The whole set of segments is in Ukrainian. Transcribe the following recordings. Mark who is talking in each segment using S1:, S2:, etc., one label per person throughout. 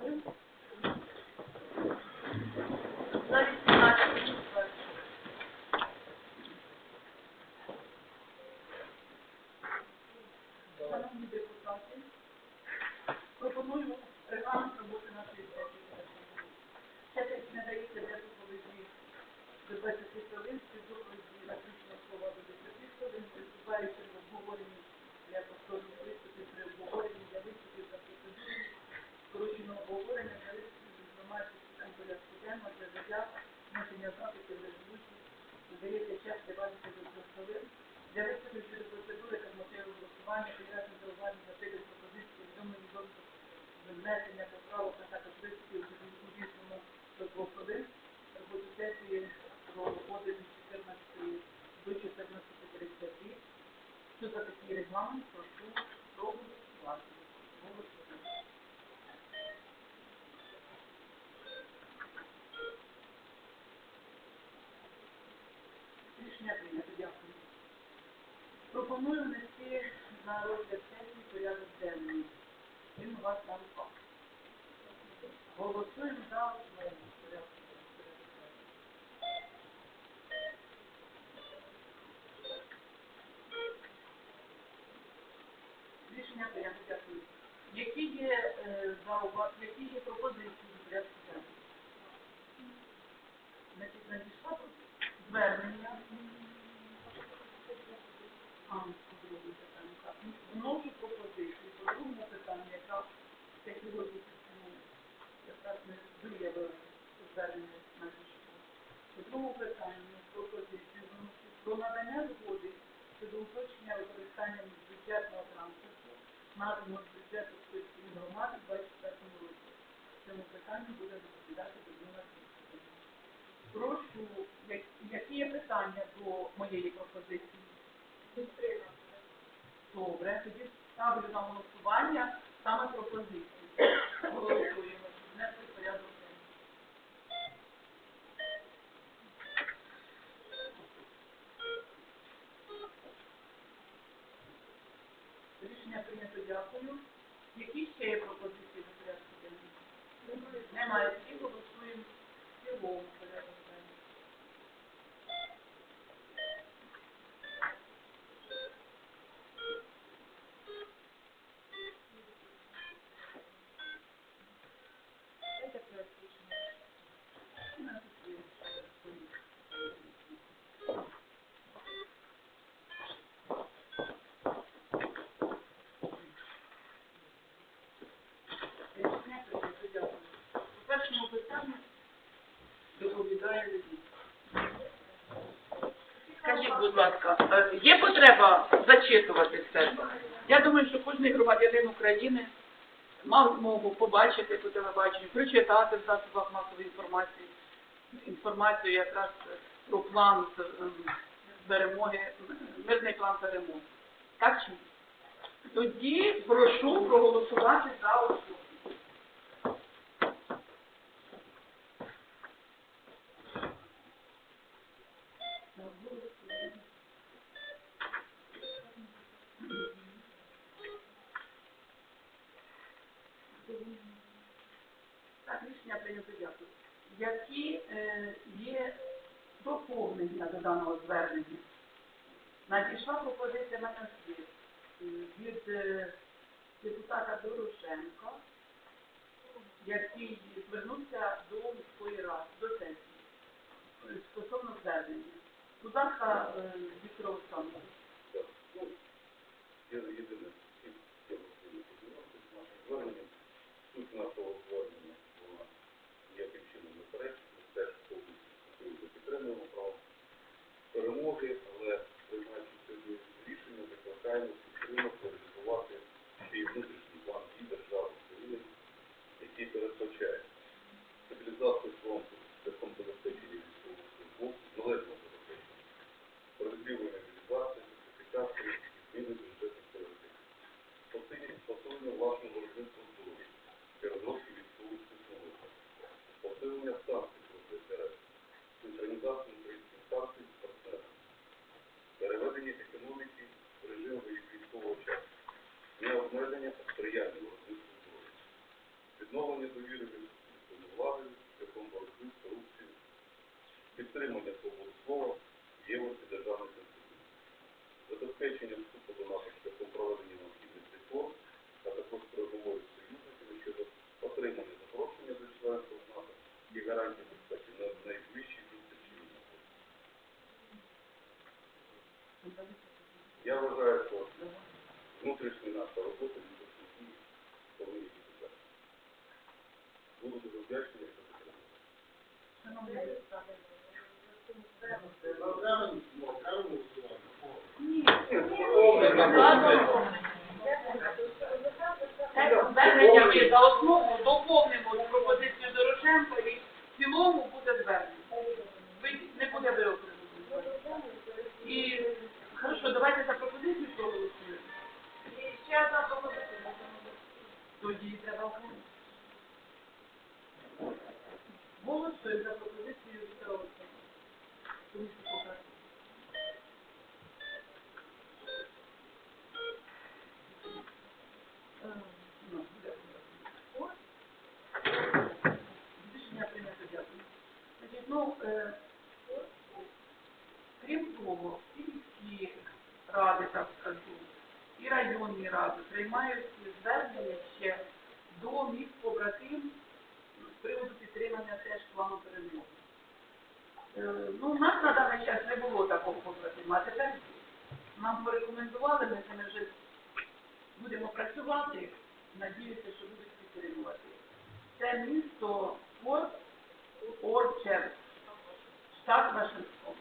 S1: За 18 Шановні депутати, пропоную регламент роботи нашої сесії. Ще десь для доповіді до 20 хвилин, при доповіді слова до 10 хвилин, виступаючи в обговоренні для повторних виступів при обговоренні для виступів за процедурою, скороченого обговорення для виступів з інформацією з питань порядку денного для заяв, внесення запитів, резолюцій, надається час для 20 до 3 хвилин, для виступів щодо процедури та мотивів голосування, пояснень зауважень, мотивів пропозицій, повідомлень доступ до внесення поправок, а також виступів у дійсному до 2 хвилин, роботу сесії проводить від 14 до 14.32. Що за такий регламент, прошу проголосувати. Голосуємо. Рішення прийнято, дякую. Пропоную внести на розгляд сесії порядок денний. Він у вас на руках. Голосуємо за основу порядку. Рішення прийнято, дякую. Які є е, заува- які є пропозиції до порядку денного? Значить, надійшла звернення. А, по другому питанню, так. Ну, Вношу пропозицію по другому питанню, яка це сьогодні якраз надання згоди щодо уточнення використання бюджетного транспорту, наданого з бюджету Спільської в 24 році. В цьому буде доповідати Людмила Київська. Прошу, які є питання до моєї пропозиції? Добре, тоді ставлю на голосування саме пропозицію. Рішення прийнято, дякую. Які ще є пропозиції Скажіть, будь ласка, е, є потреба зачитувати все? Я думаю, що кожен громадянин України мав змогу побачити по телебаченню, прочитати в засобах масової інформації, інформацію якраз про план ем, перемоги, мирний план перемоги. Так чи? ні? Тоді прошу проголосувати за основу. Даного звернення? Надійшла пропозиція мене слід е, від е, депутата Дорошенка, який звернувся до міської ради, до сесії стосовно звернення. Будь ласка, е, Віктор Олександрович.
S2: Я єдине зверненням. Суть нашого звернення вона ніяким чином не перечить. Ми теж повністю підтримуємо перемоги, але приймаючи сьогодні рішення, закликаємо підтримати реалізувати свій внутрішній план дій держави України, який передбачає Підтримання свободи слова, євро і державних інститутів забезпечення вступу до наших шляхом проведення необхідних реформ, а також переговорів з союзниками щодо отримання запрошення до членства в НАТО і гарантії безпеки на найближчій зустрічі. в НАТО. Я вважаю, що внутрішня наша робота внутрішні дії повинні бути так. Буду дуже вдячний, якщо підтримуєте.
S1: Шановні депутати. Це звернення ми за основу доповнимо пропозицію Дорошенка і в цілому буде звернення. Ви не буде виокремлено. І хорошо, давайте за пропозицію проголосуємо. І ще одна пропозиція. Тоді треба окремо. Голосуємо за пропозицію Віктора Олександровича. Комісія поправки. Е, ну, буде. Рішення прийнято, дякую. Значить, ну, е, крім того, всі міські ради, так скажу, і районні ради приймають звернення ще до міст побратим з приводу підтримання теж плану перемоги. Е, Ну, у нас на даний час не було такого побратима, а тепер нам порекомендували, ми з вже будемо працювати, надіюся, що будуть підтримувати. Це місто Орчер, штат Вашингтон.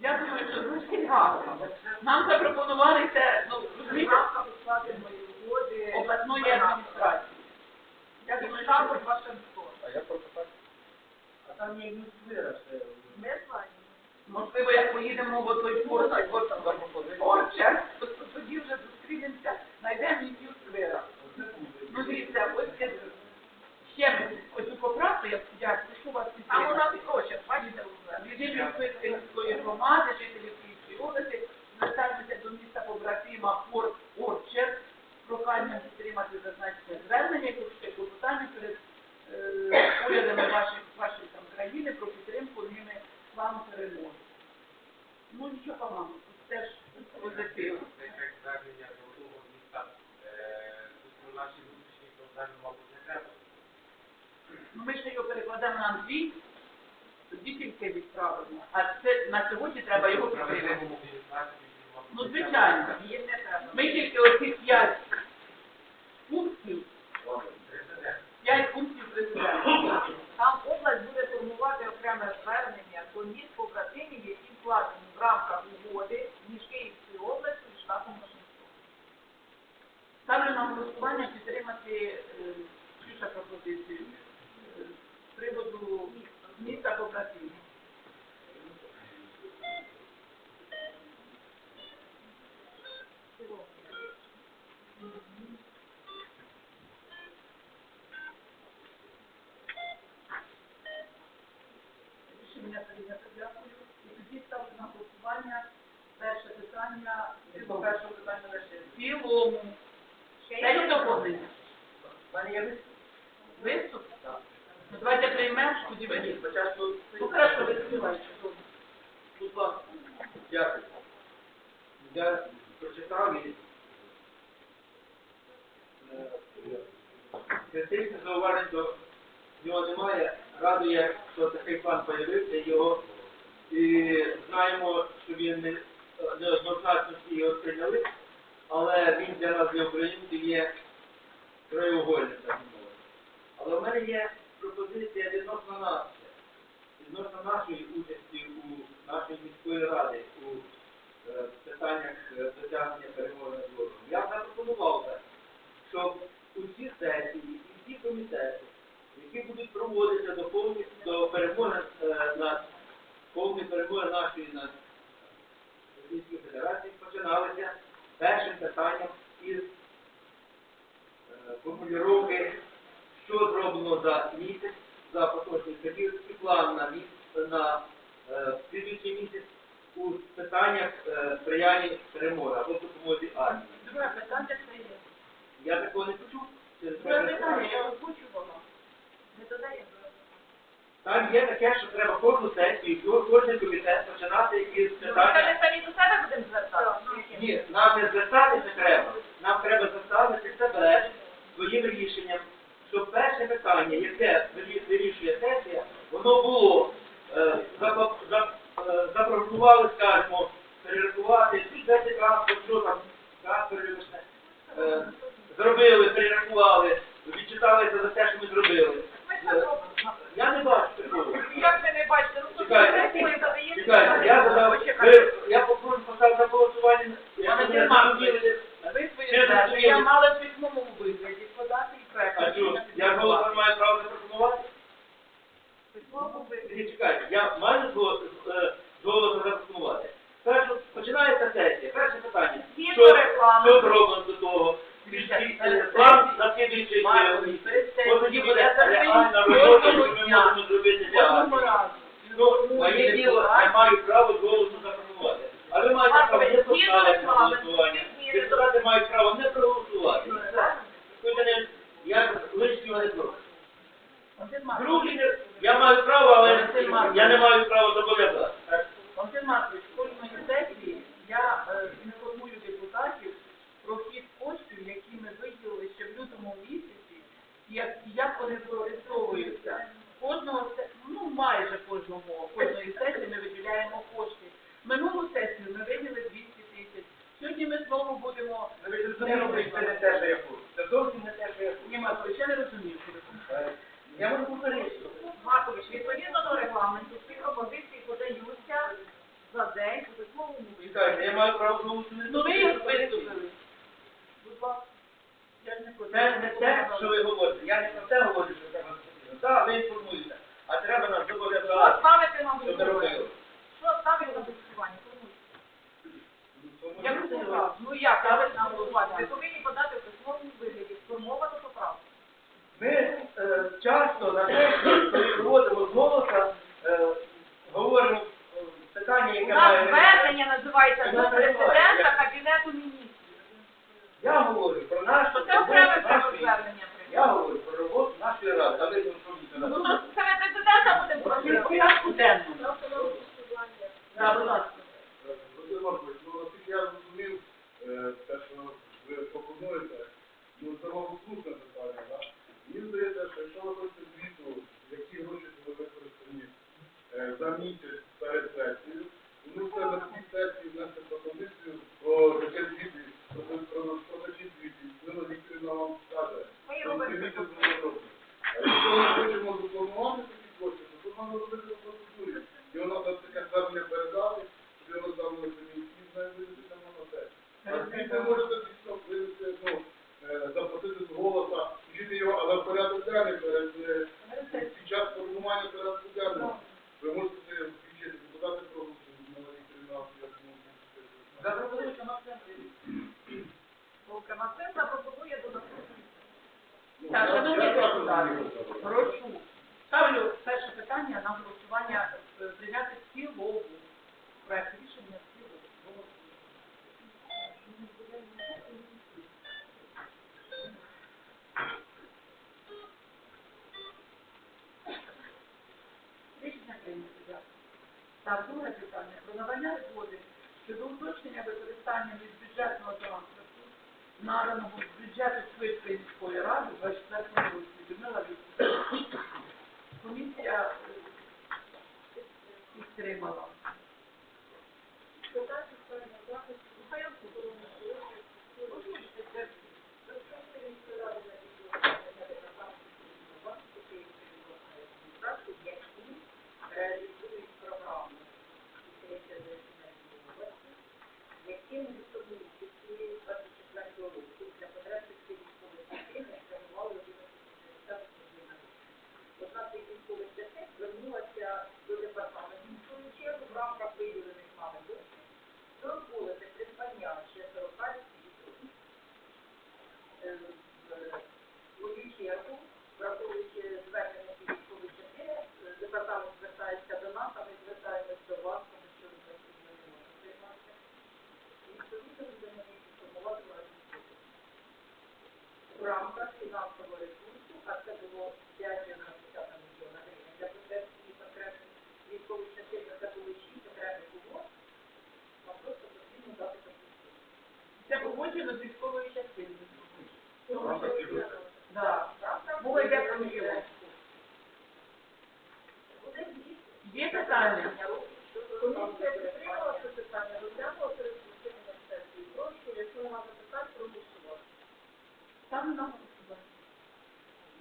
S1: Я думаю, що звучить гарно. Нам запропонували це, ну, розумієте, обласної адміністрації. Я думаю, що Вашингтон.
S2: А я просто так. А там є інвестира. Ми пропитаю.
S1: Можливо, як поїдемо в той порт, Орчер, то тоді вже зустрінемося, знайдемо і сквера. Ну, дивіться, ось це ще ось цю поправку, я, я прошу вас підтримати. Нас прочерк, бачите, від Київської міської громади, жителів Київської області, звертаємося до міста побратима Форт Орчер, з проханням підтримати зазначене звернення порушити клопотання перед е, урядами ваших, вашої там країни про підтримку ними плану перемоги. Ну, нічого поганого, тут теж позитивно.
S3: Це як звернення до одного міста, е, тут наші внутрішні проблеми, мабуть, не треба.
S1: Ну, ми ще на англійську, тоді тільки відправимо. А це на сьогодні треба його
S3: мабуть,
S1: Ну, звичайно. Ми тільки оці п'ять пунктів, п'ять пунктів президента.
S4: Там область буде формувати окреме звернення до міст побратимів, які
S1: укладені в рамках угоди між Київською областю і штатом Вашингтон. Ставлю на голосування підтримати е, Ксюша пропозицію е, з приводу міста побратимів. Рішення прийнято, дякую. І тоді ставлю на голосування перше питання, по першого питання лише в цілому. Це є доповнення.
S3: У мене є виступ.
S1: Виступ? Ну, давайте приймемо, тоді виступ.
S3: Спочатку
S1: Ну, хорошо, ви співаєте.
S3: Будь ласка. Дякую. Я прочитав і е, критичних зауважень до нього немає. Радує, що такий план появився, його і знаємо, що він не, неоднозначно всі його прийняли, але він для нас, для українців, є краєугольним, так мовити. Але в мене є пропозиція відносно нас відносно нашої участі у нашої міської ради у е, питаннях е, досягнення перемоги над ворогом. Я запропонував так, щоб усі сесії всі комітети, які будуть проводитися до повні до перемоги е, над повної перемоги нашої над Російською Федерацією, починалися першим питанням із е, формулювання, що зроблено за місяць, за поточний період і план на місяць, на е, слідуючий місяць у питаннях е, сприяння перемоги або допомозі армії.
S1: Друге питання це є.
S3: Я такого не почув. Це
S1: Друге питання, я озвучу воно. Не додаємо.
S3: Там є таке, що треба кожну сесію, кожен комітет починати із
S1: Ну,
S3: питання.
S1: Ми самі до себе будемо звертатися?
S3: Ні, нам не звертатися треба. Нам треба заставити себе своїм рішенням, щоб перше питання, яке вирі- вирішує сесія, воно було е, за- е, запропонували, скажімо, перерахувати всі 10 транспорт, що там транспорт, вибачте, е, зробили, перерахували, відчиталися за те, що ми зробили. Е, Я не бачу такого.
S1: Як ви не бачите? Ну,
S3: Чекайте, я задав, ви, я попрошу поставити на голосування. Ви
S1: Дерман,
S3: зрозуміли,
S1: Ви свої звернення
S3: зрозуміли.
S1: мали в письмовому вигляді подати і проект.
S3: А що, я голосом маю право запропонувати? Чекайте, я маю зго- з голосом запропонувати. Перше, починається сесія, перше питання. Що, що зроблено до того? План на слідуючий місяць. Ось тоді буде реальна
S1: я
S3: робота, що ми можемо зробити для
S1: разу.
S3: Ну, моє діло, я маю право голосу запропонувати. А ви маєте право не поставити на голосування. Депутати мають право не проголосувати. Я лишнього не прошу. Друге, я маю право, але я не маю права зобов'язати.
S1: Василь Маркович, кожної сесії я е, інформую депутатів про хід коштів, які ми виділили ще в лютому місяці, і як, і як вони використовуються. Кожного се- ну майже кожного кожної сесії ми виділяємо кошти. Минулу сесію ми виділили 200 тисяч. Сьогодні ми знову будемо
S3: Ви зрозуміли, що це не те, що я хочу. Це зовсім не те, що я хочу.
S1: Ні, Маркович, я не розумію, що ви кажете.
S3: Е, Я можу повторити.
S1: Маркович, відповідно до регламенту, всі пропозиції подаються за день у письмовому вигляді.
S3: Чекайте, я маю право знову не
S1: Ну ви їх виступили. Будь ласка. Я ж не хочу.
S3: Це не те, що ви говорите. Я не про те говорю, що треба зробити. Так, ви інформуєте. А треба нас
S1: Що ставити на
S3: щоб ми
S1: голосування?
S3: робили.
S1: Що ставити на голосування? Я розумію. Ну як ставити на голосування? Ви повинні подати в письмовому вигляді сформовану поправку.
S3: Ми е, часто на сесії, коли проводимо з голоса, е, говоримо е, питання,
S1: У
S3: яке
S1: нас
S3: має...
S1: звернення називається до президента Кабінету міністрів.
S3: Я говорю про нашу
S1: Що це окреме
S3: роботу нашої-
S1: звернення
S3: Я говорю про роботу нашої ради, а ви не інформуєте
S1: Ну просити в порядку денному. Так, будь ласка.
S4: Володимир Маркович, ну наскільки е, ви пропонуєте, ну це слушне формально порядку денного. Ви можете включити депутати про молоді кримінал, як можна.
S1: Волка Максим запропонує додатково. Так, шановні депутати. Наданого з бюджету Швидкої міської ради 24 році. Людмила Вікторівна. Комісія е, підтримала.
S5: реалізують програму яким відповідні 24 року для потреб цих військових частин спрямували 11 мільйонів. Одна з цих військових частин звернулася до департаменту в свою чергу в рамках виділених нами коштів дозволити придбання ще 40 військових. Е, в свою чергу, враховуючи звернення цієї військової частини, е, департамент звертається до нас, а ми звертаємось до вас, тому що ми не можемо приймати. Відповідно, будемо інформувати вас в рамках фінансового ресурсу, а це було 5,1 мільйона гривень для потреб і конкретних військових частин, це були 6 окремих умов, нам просто потрібно дати таку суму.
S1: Частиною.
S5: Да.
S1: Да. Мова йде про мільйон. Є питання?
S5: Комісія підтримала це питання, розглянула перед засіданням сесії. Прошу, якщо немає запитань, проголосувати.
S1: Ставлю на голосування.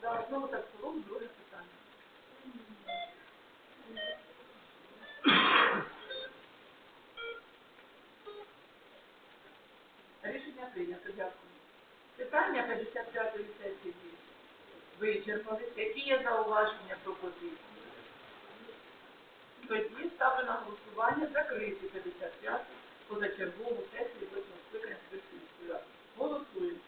S1: За основу та в цілому друге питання. Рішення прийнято. Дякую. Питання 55-ї сесії вичерпали. Які є зауваження пропозиції? Тоді ставлю на голосування закриті 55 позачергову сесію 8 скликання ради. Голосуємо.